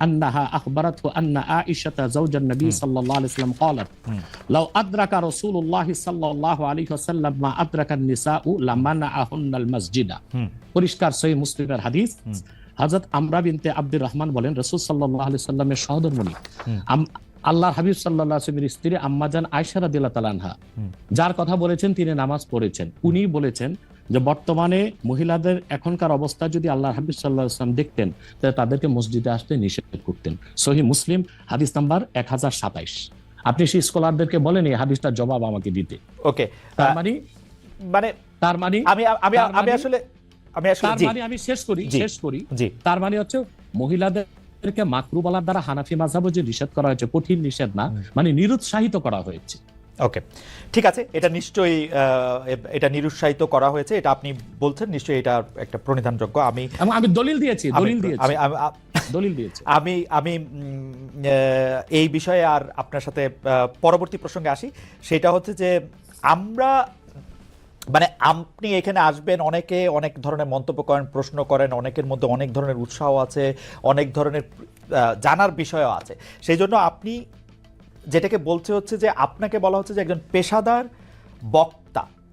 أنها أخبرته أن عائشة زوج النبي صلى الله عليه وسلم قالت مم. لو أدرك رسول الله صلى الله عليه وسلم ما أدرك النساء لمنعهن المسجد হুম পরিষ্কার সহি মুসলিমের হাদিস হযরত আমরা বিনতে আব্দুর রহমান বলেন রাসূল সাল্লাল্লাহু আলাইহি সাল্লামের সহধর্মণী হুম। আম- আল্লাহর হাবিব সাল্লাল্লাহু আলাইহি ওয়াসাল্লামের স্ত্রী আম্মাজান আয়েশা রাদিয়াল্লাহু তাআলা আনহা হুম। যার কথা বলেছেন তিনি নামাজ পড়েছেন উনি বলেছেন যে বর্তমানে মহিলাদের এখনকার অবস্থা যদি আল্লাহ হাবিব সাল্লাহ আসলাম দেখতেন তাহলে তাদেরকে মসজিদে আসতে নিষেধ করতেন। সহি মুসলিম হাদিস নাম্বার এক হাজার সাতাইশ। আপনি সেই স্কলারদেরকে বলেন এই হাদিসটার জবাব আমাকে দিতে। ওকে তার মানে? মানে তার মানে? আমি আমি আমি মানে- আসলে আমি আসলে তার মানে আমি শেষ করি শেষ করি। জি। তার মানে হচ্ছে মহিলাদেরকে মাকরু বলার দ্বারা হানাফি মাঝাবও যে নিষেধ করা হয়েছে কঠিন নিষেধ না মানে নিরুৎসাহিত করা হয়েছে। ওকে ঠিক আছে এটা নিশ্চয়ই এটা নিরুৎসাহিত করা হয়েছে এটা আপনি বলছেন নিশ্চয়ই এটা একটা প্রণিধানযোগ্য আমি আমি দলিল দিয়েছি দলিল দিয়েছি। আমি দলিল দিয়েছি। আমি আমি এই বিষয়ে আর আপনার সাথে পরবর্তী প্রসঙ্গে আসি। সেটা হচ্ছে যে আমরা মানে আপনি এখানে আসবেন অনেকে অনেক ধরনের মন্তব্য করেন প্রশ্ন করেন অনেকের মধ্যে অনেক ধরনের উৎসাহ আছে অনেক ধরনের জানার বিষয়ও আছে। সেই জন্য আপনি যেটাকে বলছে হচ্ছে যে আপনাকে বলা হচ্ছে যে একজন পেশাদার বক্তা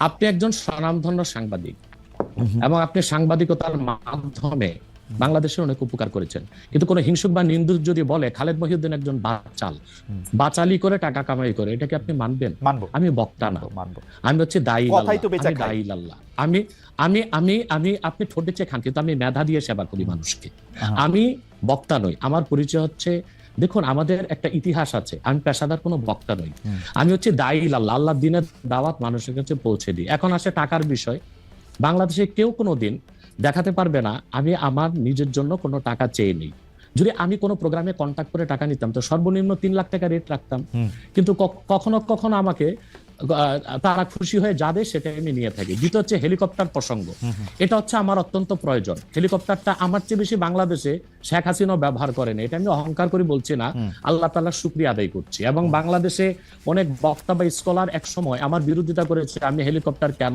আপনি একজন স্বনামধন্য সাংবাদিক এবং আপনি সাংবাদিকতার মাধ্যমে বাংলাদেশের অনেক উপকার করেছেন। কিন্তু কোনো হিংসুক বা নিন্দুক যদি বলে খালেদ মহিউদ্দিন একজন বাচাল বাচালি করে টাকা কামাই করে এটাকে আপনি মানবেন? আমি বক্তা না। আমি হচ্ছে দায়ী দায়ী আল্লাহ আমি আমি আমি আমি আপনি ঠোঁটে চেয়ে খান কিন্তু আমি মেধা দিয়ে সেবা করি মানুষকে। আমি বক্তা নই। আমার পরিচয় হচ্ছে দেখুন আমাদের একটা ইতিহাস আছে। আমি পেশাদার কোনো বক্তা নই। আমি হচ্ছে দায়ী আল্লাহ আল্লাহ দিনের দাওয়াত মানুষের কাছে পৌঁছে দিই। এখন আসে টাকার বিষয়। বাংলাদেশে কেউ কোনো দিন দেখাতে পারবে না আমি আমার নিজের জন্য কোনো টাকা চেয়ে নেই। যদি আমি কোনো প্রোগ্রামে কন্ট্যাক্ট করে টাকা নিতাম তো সর্বনিম্ন তিন লাখ টাকা রেট রাখতাম। কিন্তু কখনো কখনো আমাকে তারা খুশি হয়ে যাবে সেটা আমি নিয়ে থাকি। দ্বিতীয় হচ্ছে হেলিকপ্টার প্রসঙ্গ। এটা হচ্ছে আমার অত্যন্ত প্রয়োজন। হেলিকপ্টারটা আমার চেয়ে বেশি বাংলাদেশে শেখ হাসিনাও ব্যবহার করেন এটা আমি অহংকার করে বলছি না। আল্লাহ তালার শুক্রিয়া আদায় করছি। এবং বাংলাদেশে অনেক বক্তা বা স্কলার এক সময় আমার বিরোধিতা করেছে আমি হেলিকপ্টার কেন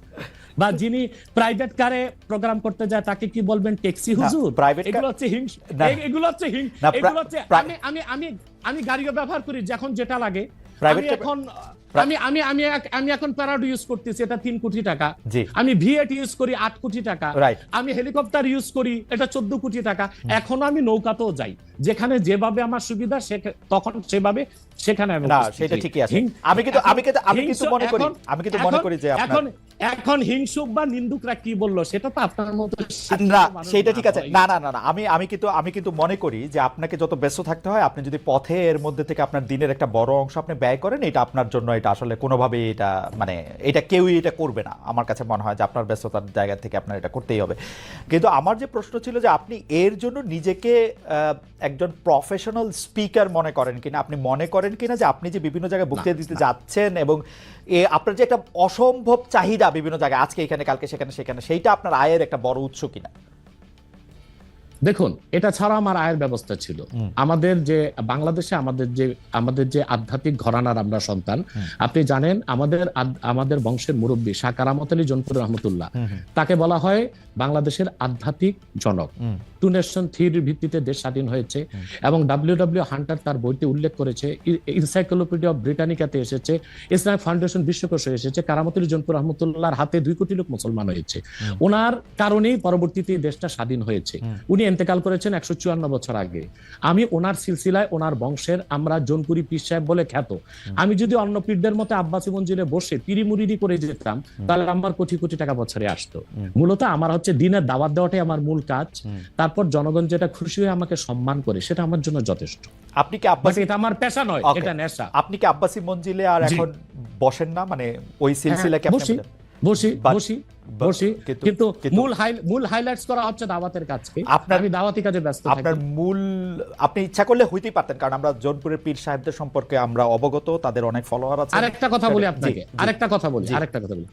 বা যিনি প্রাইভেট কারে প্রোগ্রাম করতে যায় তাকে কি বলবেন ট্যাক্সি হুজুর car- এগুলো হচ্ছে হিংস এগুলো হচ্ছে হিং এগুলো হচ্ছে আমি আমি আমি আমি গাড়িও ব্যবহার করি যখন যেটা লাগে। আমি এখন আমি আমি আমি আমি এখন প্যারাড ইউজ করতেছি এটা তিন কোটি টাকা। আমি ভিএট ইউজ করি আট কোটি টাকা। আমি হেলিকপ্টার ইউজ করি এটা চোদ্দ কোটি টাকা। এখনও আমি নৌকাতেও যাই। যেখানে যেভাবে আমার সুবিধা সেখা- তখন সেভাবে সেখানে আমি না সেটা ঠিকই আছে। আমি কিন্তু আমি কিন্তু আমি কিন্তু মনে করি আমি কিন্তু মনে করি যে এখন এখন হিংসুক বা নিন্দুকরা কি বলল সেটা তো আপনার মতো না সেটা ঠিক আছে। না না না না আমি আমি কিন্তু আমি কিন্তু মনে করি যে আপনাকে যত ব্যস্ত থাকতে হয় আপনি যদি পথে এর মধ্যে থেকে আপনার দিনের একটা বড় অংশ আপনি ব্যয় করেন এটা আপনার জন্য এটা আসলে কোনোভাবে এটা মানে এটা কেউই এটা করবে না। আমার কাছে মনে হয় যে আপনার ব্যস্ততার জায়গা থেকে আপনার এটা করতেই হবে। কিন্তু আমার যে প্রশ্ন ছিল যে আপনি এর জন্য নিজেকে একজন প্রফেশনাল স্পিকার মনে করেন কিনা আপনি মনে করেন কিনা যে আপনি যে বিভিন্ন জায়গায় বক্তৃতা দিতে যাচ্ছেন এবং এ আপনার যে একটা অসম্ভব চাহিদা বিভিন্ন জায়গায় আজকে এখানে কালকে সেখানে সেখানে সেইটা আপনার আয়ের একটা বড় উৎস কিনা? দেখুন এটা ছাড়া আমার আয়ের ব্যবস্থা ছিল। আমাদের যে বাংলাদেশে আমাদের যে আমাদের যে আধ্যাত্মিক ঘরানার আমরা সন্তান আপনি জানেন আমাদের আমাদের বংশের মুরব্বী শাহ কারামত আলী জনপুর রহমতুল্লাহ তাকে বলা হয় বাংলাদেশের আধ্যাত্মিক জনক। টু নেশন থিওরির ভিত্তিতে দেশ স্বাধীন হয়েছে এবং ডাব্লিউ ডাব্লিউ হান্টার তার বইতে উল্লেখ করেছে ইনসাইক্লোপিডিয়া অফ ব্রিটানিকাতে এসেছে ইসলামিক ফাউন্ডেশন বিশ্বকোষে এসেছে কারামত আলী জনপুর রহমতুল্লাহর হাতে দুই কোটি লোক মুসলমান হয়েছে। ওনার কারণেই পরবর্তীতে দেশটা স্বাধীন হয়েছে। উনি এন্তেকাল করেছেন একশো চুয়ান্ন বছর আগে। আমি ওনার সিলসিলায় ওনার বংশের আমরা জনপুরি পীর সাহেব বলে খ্যাত। আমি যদি অন্য পীরদের মতো আব্বাসি মঞ্জিলে বসে পিড়ি মুড়িদি করে যেতাম তাহলে আমার কোটি কোটি টাকা বছরে আসতো। মূলত আমার হচ্ছে দিনের দাওয়াত দেওয়াটাই আমার মূল কাজ। তারপর জনগণ যেটা খুশি হয়ে আমাকে সম্মান করে সেটা আমার জন্য যথেষ্ট। আপনি কি আব্বাসি এটা আমার পেশা নয় এটা নেশা। আপনি কি আব্বাসি মঞ্জিলে আর এখন বসেন না? মানে ওই সিলসিলাকে হ্যাঁ, আপনি বসি বসি বসি কিন্তু- মূল হাই মূল হাইলাইটস করা হচ্ছে দাওয়াতের কাজকে আপনার- আমি দাওয়াতি কাজে ব্যস্ত আপনার মূল আপনি ইচ্ছা করলে হইতেই পারতেন কারণ আমরা জোনপুরের পীর সাহেবদের সম্পর্কে আমরা অবগত তাদের অনেক ফলোয়ার আছে। আরেকটা কথা বলি আপনাকে আরেকটা কথা বলি। আরেকটা কথা বলি।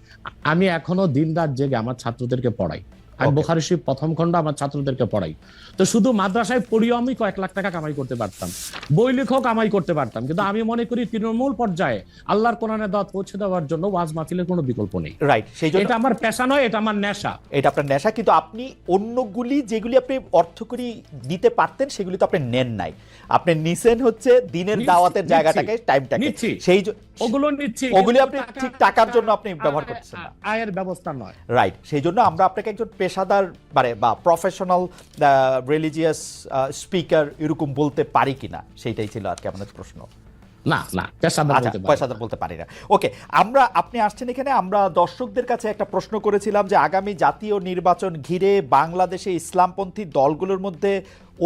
আমি এখনও দিন রাত জেগে আমার ছাত্রদেরকে পড়াই। আমি. বোখারি শরীফ প্রথম খণ্ড আমার ছাত্রদেরকে পড়াই। তো শুধু মাদ্রাসায় পড়িও আমি কয়েক লাখ টাকা কামাই করতে পারতাম। বই লেখক কামাই করতে পারতাম। কিন্তু আমি মনে করি তৃণমূল পর্যায়ে আল্লাহর কোরআনের দাওয়াত পৌঁছে দেওয়ার জন্য ওয়াজ মাহফিলের কোনো বিকল্প নেই। রাইট সেই জন্য এটা আমার পেশা নয় এটা আমার নেশা। এটা আপনার নেশা কিন্তু আপনি অন্যগুলি যেগুলি আপনি অর্থ করি দিতে পারতেন সেগুলি তো আপনি নেন নাই। আপনি নিছেন হচ্ছে দিনের দাওয়াতের জায়গাটাকে টাইমটাকে। নিচ্ছি। সেই ওগুলো নিচ্ছি ওগুলি আপনি ঠিক টাকার জন্য আপনি ব্যবহার করতেছেন না। আয়ের ব্যবস্থা নয়। রাইট সেই জন্য আমরা আপনাকে একজন পেশাদার মানে বা প্রফেশনাল রিলিজিয়াস স্পিকার এরকম বলতে পারি কিনা? সেইটাই ছিল আর কি আমাদের প্রশ্ন। না না পেশাদার আচ্ছা বলতে পারি। না। ওকে আমরা আপনি আসছেন এখানে আমরা দর্শকদের কাছে একটা প্রশ্ন করেছিলাম যে আগামী জাতীয় নির্বাচন ঘিরে বাংলাদেশে ইসলামপন্থী দলগুলোর মধ্যে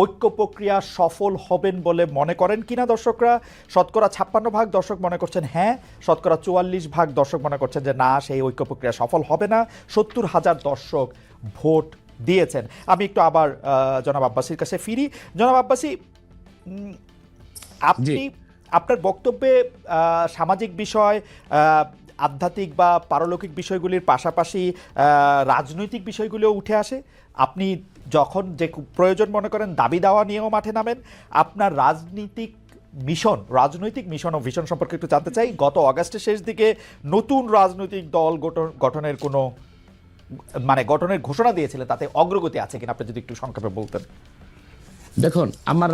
ঐক্য প্রক্রিয়া সফল হবেন বলে মনে করেন কিনা দর্শকরা? শতকরা ছাপ্পান্ন ভাগ দর্শক মনে করছেন হ্যাঁ শতকরা চুয়াল্লিশ ভাগ দর্শক মনে করছেন যে না সেই ঐক্য প্রক্রিয়া সফল হবে না। সত্তর হাজার দর্শক ভোট দিয়েছেন। আমি একটু আবার জনাব আব্বাসির কাছে ফিরি। জনাব আব্বাসি আপনি আপনার বক্তব্যে সামাজিক বিষয় আধ্যাত্মিক বা পারলৌকিক বিষয়গুলির পাশাপাশি রাজনৈতিক বিষয়গুলিও উঠে আসে। আপনি যখন যে প্রয়োজন মনে করেন, দাবি দাওয়া নিয়েও মাঠে নামেন। আপনার রাজনীতিক মিশন, রাজনৈতিক মিশন ও ভিশন সম্পর্কে একটু জানতে চাই। গত অগাস্টের শেষ দিকে নতুন রাজনৈতিক দল গঠন- গঠনের কোনো মানে গঠনের ঘোষণা দিয়েছিলেন তাতে অগ্রগতি আছে কিনা, আপনি যদি একটু সংক্ষেপে বলতেন। দেখুন, আমার